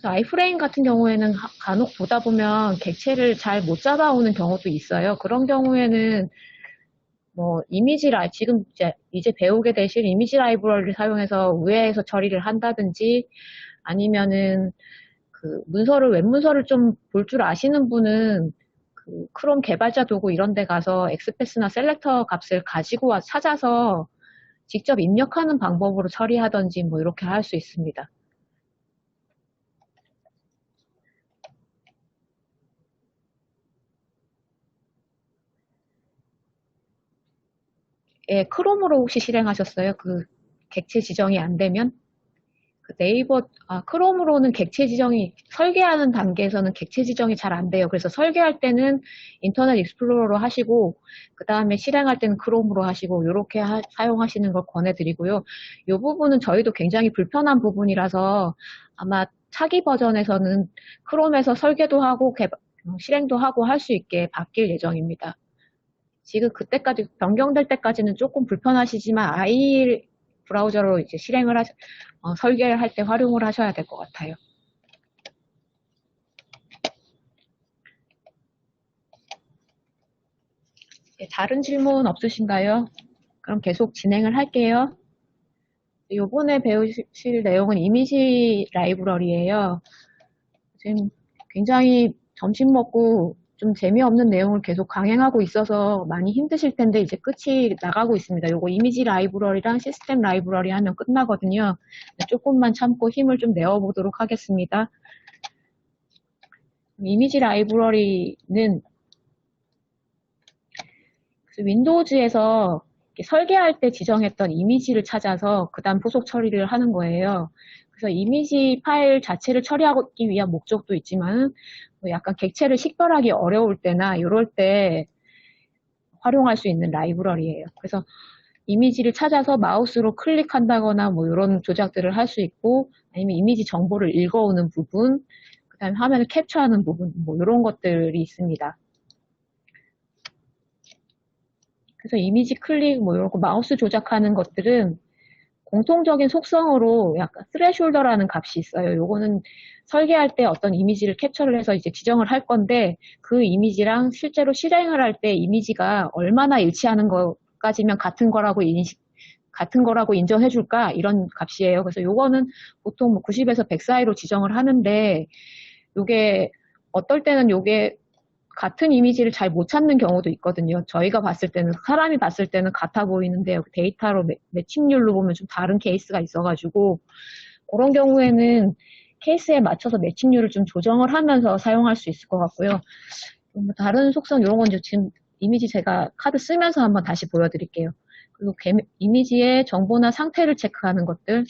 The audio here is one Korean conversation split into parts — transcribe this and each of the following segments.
그래서 아이프레임 같은 경우에는 가- 간혹 보다 보면 객체를 잘 못 잡아오는 경우도 있어요. 그런 경우에는 뭐 이미지 라이 지금 이제, 이제 배우게 되실 이미지 라이브러리를 사용해서 우회해서 처리를 한다든지 아니면은 그 문서를 웹 문서를 좀 볼 줄 아시는 분은 그 크롬 개발자 도구 이런 데 가서 엑스패스나 셀렉터 값을 가지고 와 찾아서 직접 입력하는 방법으로 처리하든지 뭐 이렇게 할 수 있습니다. 예, 크롬으로 혹시 실행하셨어요? 그 객체 지정이 안 되면? 그 네이버, 아, 크롬으로는 객체 지정이, 설계하는 단계에서는 객체 지정이 잘 안 돼요. 그래서 설계할 때는 인터넷 익스플로러로 하시고, 그 다음에 실행할 때는 크롬으로 하시고, 이렇게 사용하시는 걸 권해드리고요. 이 부분은 저희도 굉장히 불편한 부분이라서 아마 차기 버전에서는 크롬에서 설계도 하고, 개발- 실행도 하고 할 수 있게 바뀔 예정입니다. 지금 그때까지 변경될 때까지는 조금 불편하시지만 아이 브라우저로 이제 실행을 하, 어, 설계를 할 때 활용을 하셔야 될 것 같아요. 네, 다른 질문 없으신가요? 그럼 계속 진행을 할게요. 요번에 배우실 내용은 이미지 라이브러리예요. 지금 굉장히 점심 먹고 좀 재미없는 내용을 계속 강행하고 있어서 많이 힘드실 텐데 이제 끝이 나가고 있습니다. 요거 이미지 라이브러리랑 시스템 라이브러리 하면 끝나거든요. 조금만 참고 힘을 좀 내어보도록 하겠습니다. 이미지 라이브러리는 그 윈도우즈에서 설계할 때 지정했던 이미지를 찾아서 그 다음 후속 처리를 하는 거예요. 그래서 이미지 파일 자체를 처리하기 위한 목적도 있지만 뭐 약간 객체를 식별하기 어려울 때나 이럴 때 활용할 수 있는 라이브러리예요. 그래서 이미지를 찾아서 마우스로 클릭한다거나 뭐 이런 조작들을 할 수 있고 아니면 이미지 정보를 읽어오는 부분 그 다음에 화면을 캡처하는 부분 뭐 이런 것들이 있습니다. 그래서 이미지 클릭 뭐 이런 거 마우스 조작하는 것들은 공통적인 속성으로 약간 스레숄더라는 값이 있어요. 요거는 설계할 때 어떤 이미지를 캡처를 해서 이제 지정을 할 건데 그 이미지랑 실제로 실행을 할 때 이미지가 얼마나 일치하는 것까지면 같은 거라고 인식 같은 거라고 인정해 줄까 이런 값이에요. 그래서 요거는 보통 뭐 90에서 100 사이로 지정을 하는데 요게 어떨 때는 요게 같은 이미지를 잘 못 찾는 경우도 있거든요. 저희가 봤을 때는 사람이 봤을 때는 같아 보이는데 데이터로 매, 매칭률로 보면 좀 다른 케이스가 있어가지고 그런 경우에는 케이스에 맞춰서 매칭률을 좀 조정을 하면서 사용할 수 있을 것 같고요. 뭐 다른 속성 이런 건 지금 이미지 제가 카드 쓰면서 한번 다시 보여드릴게요. 그리고 이미지의 정보나 상태를 체크하는 것들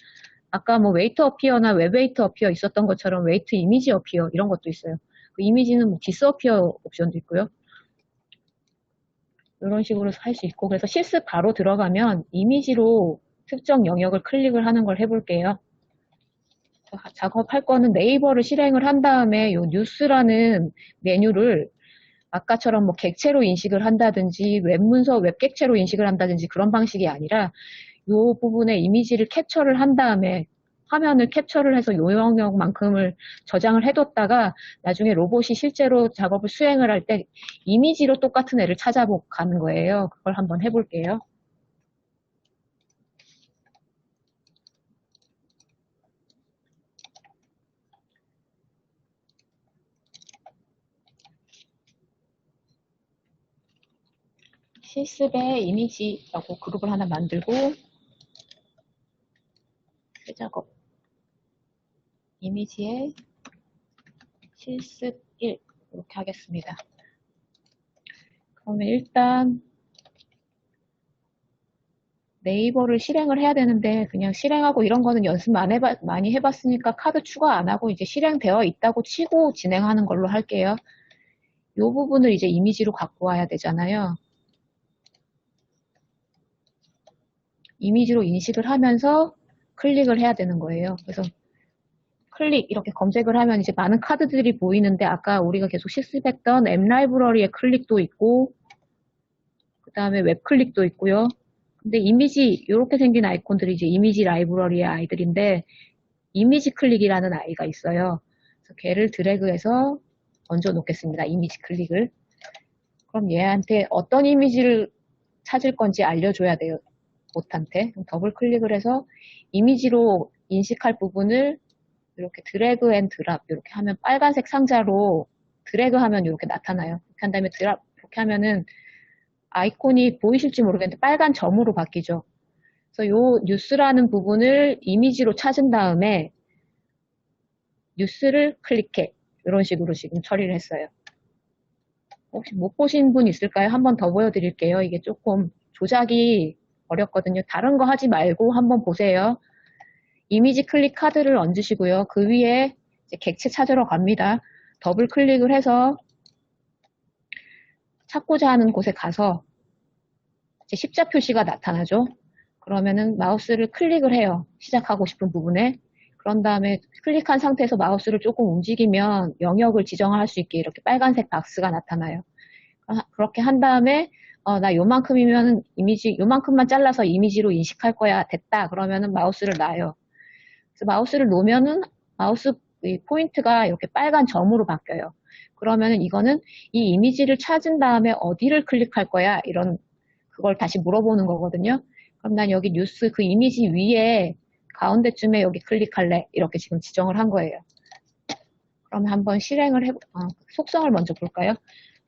아까 뭐 웨이트 어피어나 웹 웨이트 어피어 있었던 것처럼 웨이트 이미지 어피어 이런 것도 있어요. 그 이미지는 뭐 디스어피어 옵션도 있고요. 이런 식으로 할 수 있고 그래서 실습 바로 들어가면 이미지로 특정 영역을 클릭을 하는 걸 해볼게요. 작업할 거는 네이버를 실행을 한 다음에 요 뉴스라는 메뉴를 아까처럼 뭐 객체로 인식을 한다든지 웹문서 웹객체로 인식을 한다든지 그런 방식이 아니라 요 부분에 이미지를 캡처를 한 다음에 화면을 캡처를 해서 요 영역만큼을 저장을 해뒀다가 나중에 로봇이 실제로 작업을 수행을 할 때 이미지로 똑같은 애를 찾아보 가는 거예요. 그걸 한번 해볼게요. 실습의 이미지라고 그룹을 하나 만들고 새 작업 이미지의 실습 1 이렇게 하겠습니다. 그러면 일단 네이버를 실행을 해야 되는데 그냥 실행하고 이런 거는 연습 많이, 해봤, 많이 해봤으니까 카드 추가 안 하고 이제 실행되어 있다고 치고 진행하는 걸로 할게요. 이 부분을 이제 이미지로 갖고 와야 되잖아요. 이미지로 인식을 하면서 클릭을 해야 되는 거예요. 그래서 클릭 이렇게 검색을 하면 이제 많은 카드들이 보이는데 아까 우리가 계속 실습했던 앱 라이브러리의 클릭도 있고 그 다음에 웹 클릭도 있고요. 근데 이미지 이렇게 생긴 아이콘들이 이제 이미지 라이브러리의 아이들인데 이미지 클릭이라는 아이가 있어요. 그래서 걔를 드래그해서 얹어 놓겠습니다. 이미지 클릭을. 그럼 얘한테 어떤 이미지를 찾을 건지 알려줘야 돼요. 못한테. 더블 클릭을 해서 이미지로 인식할 부분을 이렇게 드래그 앤 드랍 이렇게 하면 빨간색 상자로 드래그 하면 이렇게 나타나요. 이렇게 한 다음에 드랍 이렇게 하면은 아이콘이 보이실지 모르겠는데 빨간 점으로 바뀌죠. 그래서 요 뉴스라는 부분을 이미지로 찾은 다음에 뉴스를 클릭해. 이런 식으로 지금 처리를 했어요. 혹시 못 보신 분 있을까요? 한 번 더 보여드릴게요. 이게 조금 조작이 어렵거든요. 다른 거 하지 말고 한번 보세요. 이미지 클릭 카드를 얹으시고요. 그 위에 객체 찾으러 갑니다. 더블 클릭을 해서 찾고자 하는 곳에 가서 십자 표시가 나타나죠. 그러면은 마우스를 클릭을 해요. 시작하고 싶은 부분에. 그런 다음에 클릭한 상태에서 마우스를 조금 움직이면 영역을 지정할 수 있게 이렇게 빨간색 박스가 나타나요. 아, 그렇게 한 다음에 어, 나 요만큼이면 이미지 요만큼만 잘라서 이미지로 인식할 거야 됐다 그러면은 마우스를 놔요. 마우스를 놓으면은 마우스 이 포인트가 이렇게 빨간 점으로 바뀌어요. 그러면은 이거는 이 이미지를 찾은 다음에 어디를 클릭할 거야 이런 그걸 다시 물어보는 거거든요. 그럼 난 여기 뉴스 그 이미지 위에 가운데쯤에 여기 클릭할래 이렇게 지금 지정을 한 거예요. 그럼 한번 실행을 해, 어, 속성을 먼저 볼까요?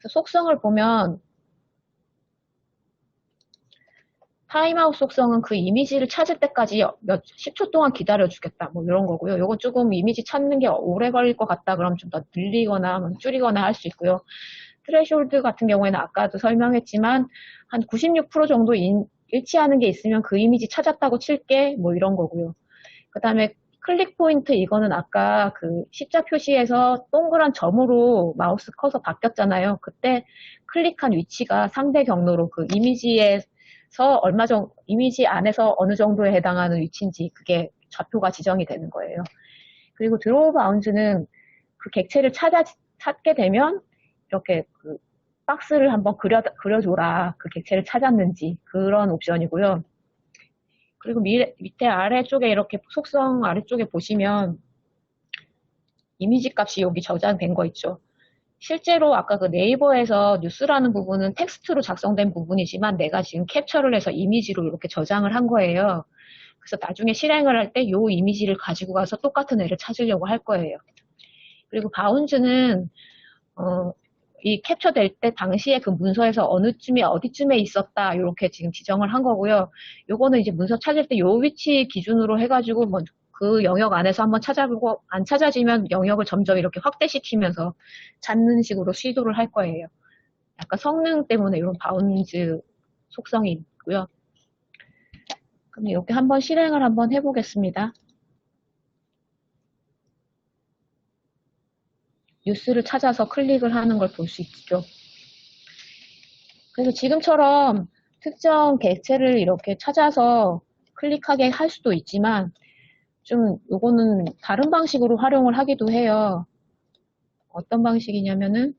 속성을 보면 타임아웃 속성은 그 이미지를 찾을 때까지 몇 10초 동안 기다려 주겠다 뭐 이런 거고요. 요거 조금 이미지 찾는 게 오래 걸릴 것 같다 그럼 좀 더 늘리거나 뭐 줄이거나 할 수 있고요. 트레시홀드 같은 경우에는 아까도 설명했지만 한 96% 정도 인, 일치하는 게 있으면 그 이미지 찾았다고 칠게 뭐 이런 거고요. 그 다음에 클릭 포인트 이거는 아까 그 십자 표시에서 동그란 점으로 마우스 커서 바뀌었잖아요. 그때 클릭한 위치가 상대 경로로 그 이미지에 서 얼마 정도 이미지 안에서 어느 정도에 해당하는 위치인지 그게 좌표가 지정이 되는 거예요. 그리고 드로우 바운즈는 그 객체를 찾아 찾게 되면 이렇게 그 박스를 한번 그려 그려줘라 그 객체를 찾았는지 그런 옵션이고요. 그리고 미, 밑에 아래쪽에 이렇게 속성 아래쪽에 보시면 이미지 값이 여기 저장된 거 있죠. 실제로 아까 그 네이버에서 뉴스라는 부분은 텍스트로 작성된 부분이지만 내가 지금 캡처를 해서 이미지로 이렇게 저장을 한 거예요. 그래서 나중에 실행을 할 때 이 이미지를 가지고 가서 똑같은 애를 찾으려고 할 거예요. 그리고 바운즈는 어, 이 캡처될 때 당시에 그 문서에서 어느쯤에 어디쯤에 있었다 이렇게 지금 지정을 한 거고요. 요거는 이제 문서 찾을 때 요 위치 기준으로 해가지고 뭐 그 영역 안에서 한번 찾아보고 안 찾아지면 영역을 점점 이렇게 확대시키면서 찾는 식으로 시도를 할 거예요. 약간 성능 때문에 이런 바운즈 속성이 있고요. 그럼 이렇게 한번 실행을 한번 해보겠습니다. 뉴스를 찾아서 클릭을 하는 걸 볼 수 있죠. 그래서 지금처럼 특정 객체를 이렇게 찾아서 클릭하게 할 수도 있지만 좀 요거는 다른 방식으로 활용을 하기도 해요. 어떤 방식이냐면은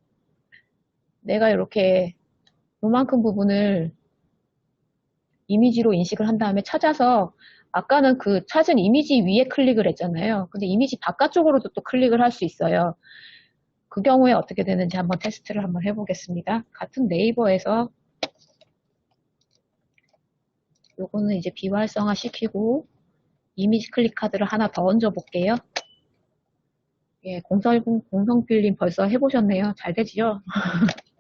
내가 이렇게 요만큼 부분을 이미지로 인식을 한 다음에 찾아서 아까는 그 찾은 이미지 위에 클릭을 했잖아요. 근데 이미지 바깥쪽으로도 또 클릭을 할 수 있어요. 그 경우에 어떻게 되는지 한번 테스트를 한번 해보겠습니다. 같은 네이버에서 요거는 이제 비활성화 시키고 이미지 클릭 카드를 하나 더 얹어 볼게요. 예, 공성, 공성필님 벌써 해보셨네요. 잘 되지요?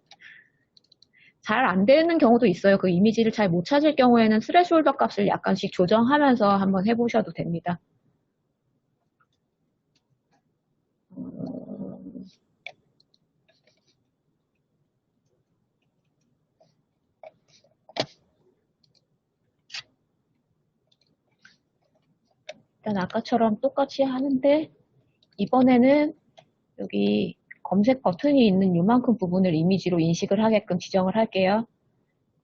잘 안 되는 경우도 있어요. 그 이미지를 잘 못 찾을 경우에는 스레시홀더 값을 약간씩 조정하면서 한번 해보셔도 됩니다. 일단 아까처럼 똑같이 하는데 이번에는 여기 검색 버튼이 있는 이만큼 부분을 이미지로 인식을 하게끔 지정을 할게요.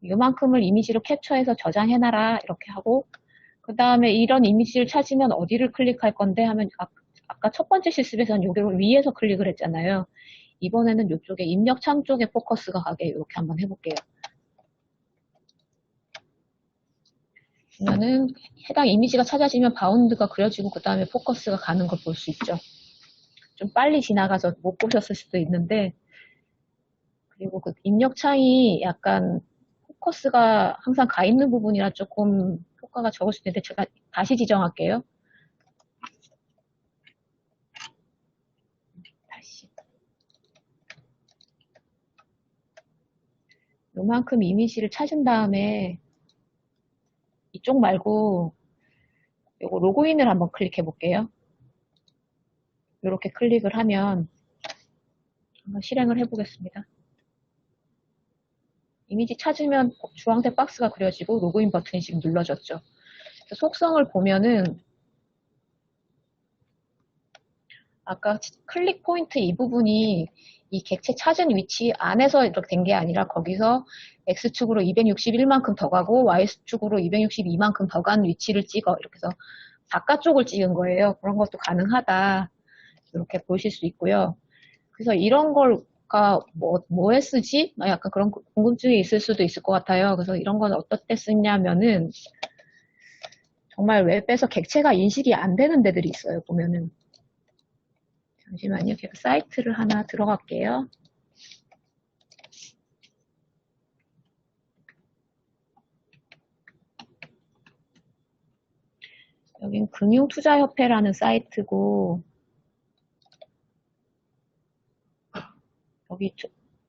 이만큼을 이미지로 캡처해서 저장해놔라 이렇게 하고 그 다음에 이런 이미지를 찾으면 어디를 클릭할 건데 하면 아, 아까 첫 번째 실습에서는 여기를 위에서 클릭을 했잖아요. 이번에는 이쪽에 입력 창 쪽에 포커스가 가게 이렇게 한번 해볼게요. 그러면은 해당 이미지가 찾아지면 바운드가 그려지고 그 다음에 포커스가 가는 걸 볼 수 있죠. 좀 빨리 지나가서 못 보셨을 수도 있는데 그리고 그 입력 창이 약간 포커스가 항상 가 있는 부분이라 조금 효과가 적을 수도 있는데 제가 다시 지정할게요. 다시. 요만큼 이미지를 찾은 다음에 이쪽 말고 요거 로그인을 한번 클릭해 볼게요. 이렇게 클릭을 하면 한번 실행을 해 보겠습니다. 이미지 찾으면 주황색 박스가 그려지고 로그인 버튼이 지금 눌러졌죠. 속성을 보면은 아까 클릭 포인트 이 부분이 이 객체 찾은 위치 안에서 이렇게 된 게 아니라 거기서 X축으로 261만큼 더 가고 Y축으로 262만큼 더 간 위치를 찍어 이렇게 해서 바깥쪽을 찍은 거예요. 그런 것도 가능하다. 이렇게 보실 수 있고요. 그래서 이런 걸가 뭐, 뭐에 쓰지? 약간 그런 궁금증이 있을 수도 있을 것 같아요. 그래서 이런 건 어떨 때 쓰냐면은 정말 웹에서 객체가 인식이 안 되는 데들이 있어요. 보면은 잠시만요. 제가 사이트를 하나 들어갈게요. 여긴 금융투자협회라는 사이트고 여기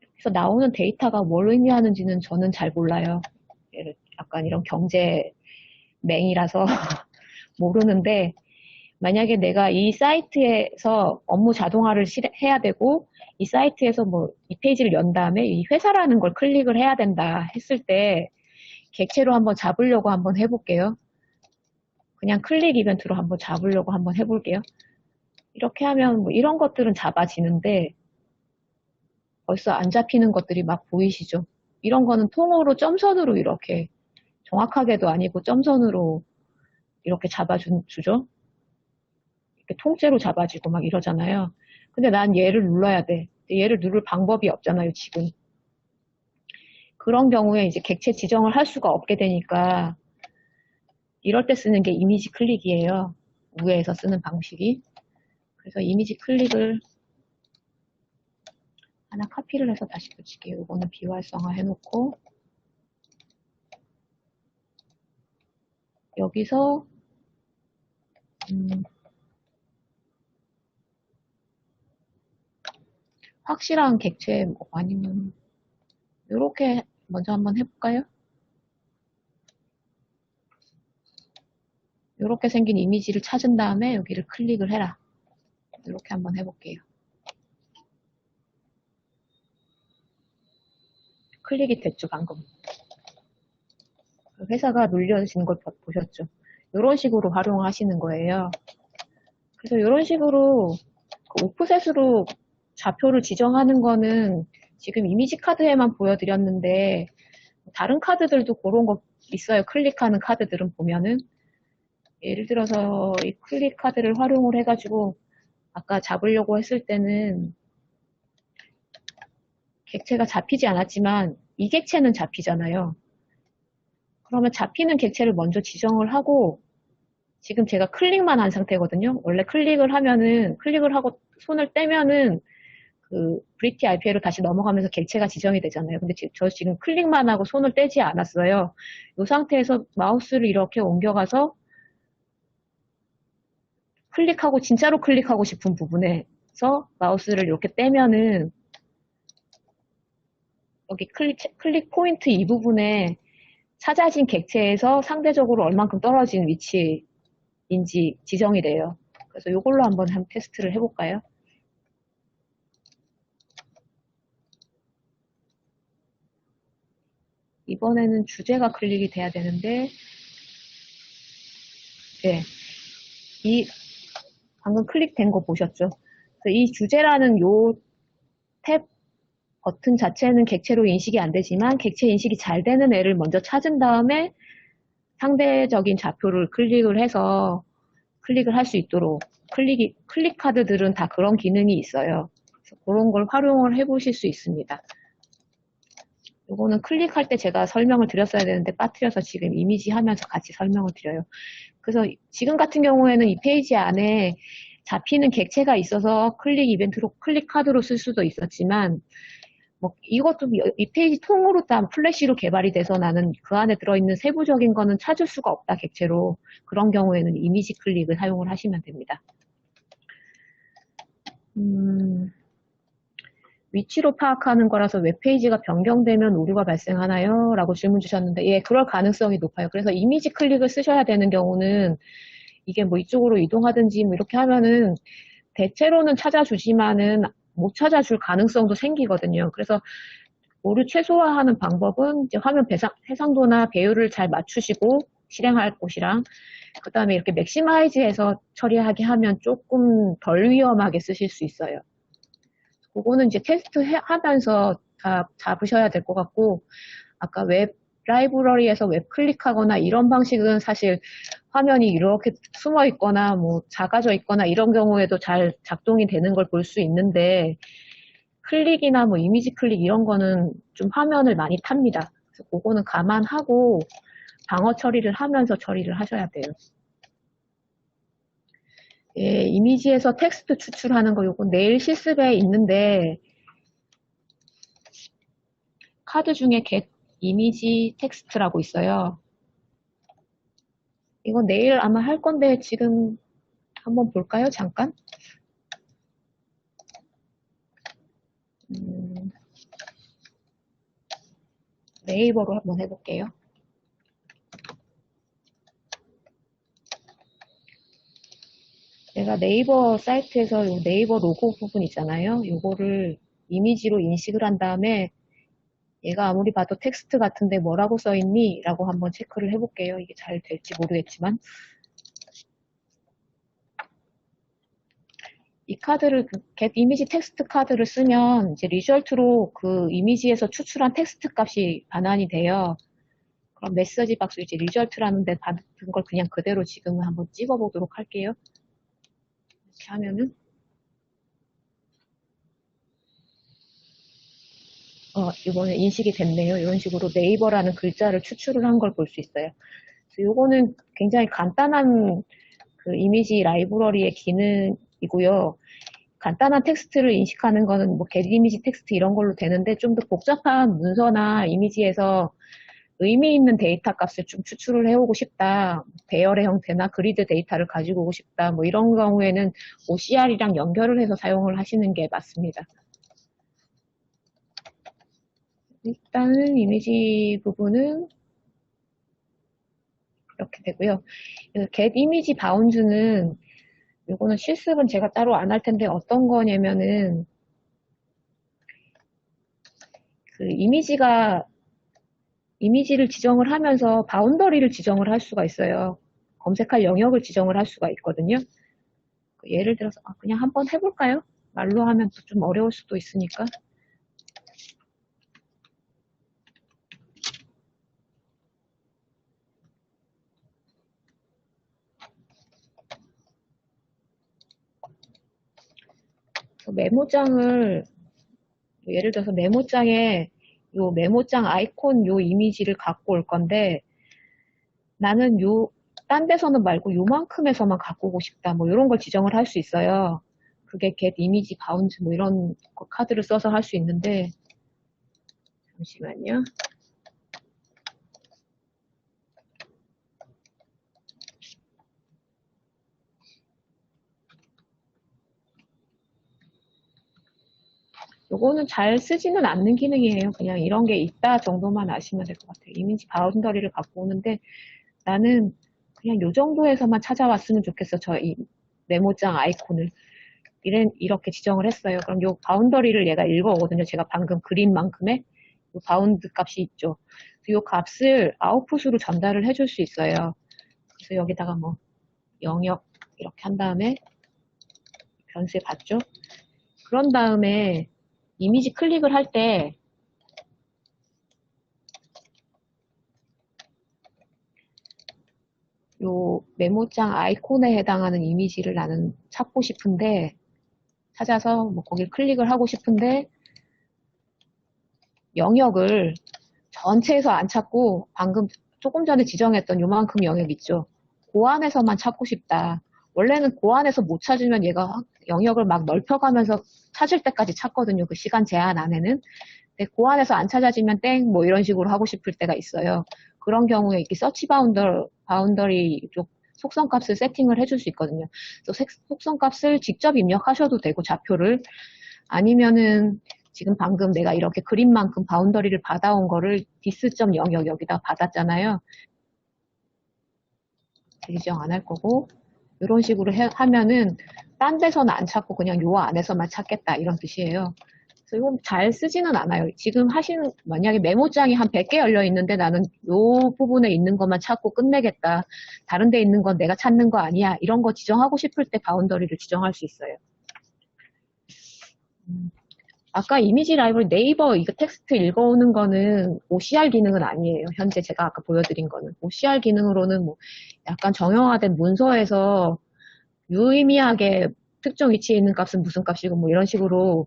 여기서 나오는 데이터가 뭘 의미하는지는 저는 잘 몰라요. 약간 이런 경제 맹이라서 모르는데 만약에 내가 이 사이트에서 업무 자동화를 해야 되고 이 사이트에서 뭐 이 페이지를 연 다음에 이 회사라는 걸 클릭을 해야 된다 했을 때 객체로 한번 잡으려고 한번 해볼게요. 그냥 클릭 이벤트로 한번 잡으려고 한번 해볼게요. 이렇게 하면 뭐 이런 것들은 잡아지는데 벌써 안 잡히는 것들이 막 보이시죠? 이런 거는 통으로 점선으로 이렇게 정확하게도 아니고 점선으로 이렇게 잡아주죠? 통째로 잡아지고 막 이러잖아요. 근데 난 얘를 눌러야 돼. 얘를 누를 방법이 없잖아요, 지금. 그런 경우에 이제 객체 지정을 할 수가 없게 되니까 이럴 때 쓰는 게 이미지 클릭이에요. 위에서 쓰는 방식이. 그래서 이미지 클릭을 하나 카피를 해서 다시 붙일게요. 이거는 비활성화 해놓고 여기서 음, 확실한 객체 뭐 아니면 이렇게 먼저 한번 해볼까요? 이렇게 생긴 이미지를 찾은 다음에 여기를 클릭을 해라. 이렇게 한번 해볼게요. 클릭이 됐죠, 방금. 그 회사가 눌려진 걸 보셨죠. 이런 식으로 활용하시는 거예요. 그래서 이런 식으로 그 오프셋으로 좌표를 지정하는 거는 지금 이미지 카드에만 보여드렸는데 다른 카드들도 그런 거 있어요. 클릭하는 카드들은 보면은 예를 들어서 이 클릭 카드를 활용을 해가지고 아까 잡으려고 했을 때는 객체가 잡히지 않았지만 이 객체는 잡히잖아요. 그러면 잡히는 객체를 먼저 지정을 하고 지금 제가 클릭만 한 상태거든요. 원래 클릭을 하면은 클릭을 하고 손을 떼면은 그 브리티 RPA로 다시 넘어가면서 객체가 지정이 되잖아요. 근데 저 지금 클릭만 하고 손을 떼지 않았어요. 이 상태에서 마우스를 이렇게 옮겨가서 클릭하고 진짜로 클릭하고 싶은 부분에서 마우스를 이렇게 떼면은 여기 클릭, 클릭 포인트 이 부분에 찾아진 객체에서 상대적으로 얼만큼 떨어진 위치인지 지정이 돼요. 그래서 이걸로 한번 한 테스트를 해볼까요? 이번에는 주제가 클릭이 돼야 되는데 네. 이 방금 클릭된 거 보셨죠? 이 주제라는 요 탭 버튼 자체는 객체로 인식이 안 되지만 객체 인식이 잘 되는 애를 먼저 찾은 다음에 상대적인 좌표를 클릭을 해서 클릭을 할 수 있도록 클릭이, 클릭 카드들은 다 그런 기능이 있어요. 그런 걸 활용을 해 보실 수 있습니다. 이거는 클릭할 때 제가 설명을 드렸어야 되는데 빠뜨려서 지금 이미지 하면서 같이 설명을 드려요. 그래서 지금 같은 경우에는 이 페이지 안에 잡히는 객체가 있어서 클릭 이벤트로 클릭 카드로 쓸 수도 있었지만 뭐 이것도 이- 이 페이지 통으로 다 플래시로 개발이 돼서 나는 그 안에 들어있는 세부적인 거는 찾을 수가 없다 객체로 그런 경우에는 이미지 클릭을 사용을 하시면 됩니다. 음, 위치로 파악하는 거라서 웹페이지가 변경되면 오류가 발생하나요? 라고 질문 주셨는데, 예, 그럴 가능성이 높아요. 그래서 이미지 클릭을 쓰셔야 되는 경우는 이게 뭐 이쪽으로 이동하든지 뭐 이렇게 하면은 대체로는 찾아주지만은 못 찾아줄 가능성도 생기거든요. 그래서 오류 최소화하는 방법은 이제 화면 배상, 해상도나 배율을 잘 맞추시고 실행할 곳이랑 그 다음에 이렇게 맥시마이즈해서 처리하게 하면 조금 덜 위험하게 쓰실 수 있어요. 그거는 이제 테스트 해- 하면서 다 잡으셔야 될 것 같고, 아까 웹 라이브러리에서 웹 클릭하거나 이런 방식은 사실 화면이 이렇게 숨어 있거나 뭐 작아져 있거나 이런 경우에도 잘 작동이 되는 걸 볼 수 있는데, 클릭이나 뭐 이미지 클릭 이런 거는 좀 화면을 많이 탑니다. 그래서 그거는 감안하고 방어 처리를 하면서 처리를 하셔야 돼요. 예, 이미지에서 텍스트 추출하는 거 요거 내일 실습에 있는데 카드 중에 get 이미지 텍스트라고 있어요. 이거 내일 아마 할 건데 지금 한번 볼까요? 잠깐. 음, 네이버로 한번 해볼게요. 제가 네이버 사이트에서 요 네이버 로고 부분 있잖아요. 요거를 이미지로 인식을 한 다음에 얘가 아무리 봐도 텍스트 같은데 뭐라고 써있니? 라고 한번 체크를 해볼게요. 이게 잘 될지 모르겠지만. 이 카드를, 그 get 이미지 텍스트 카드를 쓰면 이제 리절트로 그 이미지에서 추출한 텍스트 값이 반환이 돼요. 그럼 메시지 박스 이제 리절트라는 데 받은 걸 그냥 그대로 지금은 한번 찍어보도록 할게요. 이렇게 하면은 어, 이번에 인식이 됐네요. 이런 식으로 네이버라는 글자를 추출을 한 걸 볼 수 있어요. 이거는 굉장히 간단한 그 이미지 라이브러리의 기능이고요. 간단한 텍스트를 인식하는 거는 뭐 get 이미지 텍스트 이런 걸로 되는데 좀 더 복잡한 문서나 이미지에서 의미 있는 데이터 값을 좀 추출을 해오고 싶다. 배열의 형태나 그리드 데이터를 가지고 오고 싶다. 뭐 이런 경우에는 OCR이랑 연결을 해서 사용을 하시는 게 맞습니다. 일단은 이미지 부분은 이렇게 되고요. get 이미지 바운즈는 이거는 실습은 제가 따로 안 할 텐데 어떤 거냐면은 그 이미지가 이미지를 지정을 하면서 바운더리를 지정을 할 수가 있어요. 검색할 영역을 지정을 할 수가 있거든요. 그 예를 들어서 아, 그냥 한번 해볼까요? 말로 하면 또좀 어려울 수도 있으니까. 메모장을 예를 들어서 메모장에 요 메모장 아이콘 요 이미지를 갖고 올 건데 나는 요 딴 데서는 말고 요만큼에서만 갖고 오고 싶다 뭐 이런 걸 지정을 할 수 있어요. 그게 get 이미지 바운드 뭐 이런 거 카드를 써서 할 수 있는데 잠시만요. 요거는 잘 쓰지는 않는 기능이에요. 그냥 이런 게 있다 정도만 아시면 될 것 같아요. 이미지 바운더리를 갖고 오는데 나는 그냥 요 정도에서만 찾아왔으면 좋겠어. 저 이 메모장 아이콘을. 이런, 이렇게 지정을 했어요. 그럼 요 바운더리를 얘가 읽어오거든요. 제가 방금 그린 만큼의 요 바운드 값이 있죠. 요 값을 아웃풋으로 전달을 해줄 수 있어요. 그래서 여기다가 뭐 영역 이렇게 한 다음에 변수에 받죠. 그런 다음에 이미지 클릭을 할 때 요 메모장 아이콘에 해당하는 이미지를 나는 찾고 싶은데 찾아서 뭐 거길 클릭을 하고 싶은데 영역을 전체에서 안 찾고 방금 조금 전에 지정했던 요만큼 영역 있죠. 그 안에서만 찾고 싶다. 원래는 그 안에서 못 찾으면 얘가 확- 영역을 막 넓혀가면서 찾을 때까지 찾거든요. 그 시간 제한 안에는. 근데 그 안에서 안 찾아지면 땡, 뭐 이런 식으로 하고 싶을 때가 있어요. 그런 경우에 이렇게 서치 바운더, 바운더리 쪽 속성 값을 세팅을 해줄 수 있거든요. 그래서 색- 속성 값을 직접 입력하셔도 되고, 좌표를. 아니면은 지금 방금 내가 이렇게 그림만큼 바운더리를 받아온 거를 디스.0 영역 여기다 받았잖아요. 지정 안 할 거고, 이런 식으로 해- 하면은 딴 데서는 안 찾고 그냥 요 안에서만 찾겠다 이런 뜻이에요. 그래서 이건 잘 쓰지는 않아요. 지금 하시는 만약에 메모장이 한 100개 열려 있는데 나는 요 부분에 있는 것만 찾고 끝내겠다. 다른 데 있는 건 내가 찾는 거 아니야. 이런 거 지정하고 싶을 때 바운더리를 지정할 수 있어요. 음, 아까 이미지 라이브러리 네이버 이거 텍스트 읽어오는 거는 OCR 기능은 아니에요. 현재 제가 아까 보여드린 거는. OCR 기능으로는 뭐 약간 정형화된 문서에서 유의미하게 특정 위치에 있는 값은 무슨 값이고 뭐 이런 식으로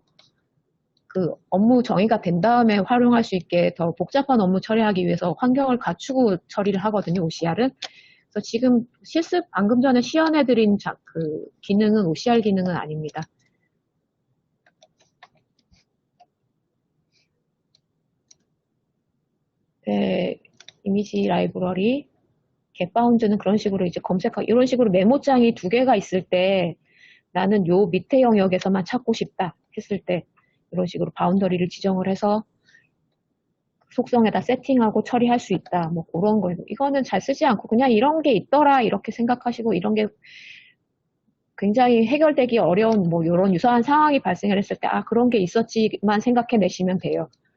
그 업무 정의가 된 다음에 활용할 수 있게 더 복잡한 업무 처리하기 위해서 환경을 갖추고 처리를 하거든요, OCR은. 그래서 지금 실습 방금 전에 시연해드린 자- 그 기능은 OCR 기능은 아닙니다. 네, 이미지 라이브러리 겟바운드는 그런 식으로 이제 검색하 이런 식으로 메모장이 두 개가 있을 때 나는 요 밑에 영역에서만 찾고 싶다 했을 때 이런 식으로 바운더리를 지정을 해서 속성에다 세팅하고 처리할 수 있다. 뭐 그런 거. 이거는 잘 쓰지 않고 그냥 이런 게 있더라 이렇게 생각하시고 이런 게 굉장히 해결되기 어려운 뭐 이런 유사한 상황이 발생을 했을 때 아 그런 게 있었지만 생각해 내시면 돼요.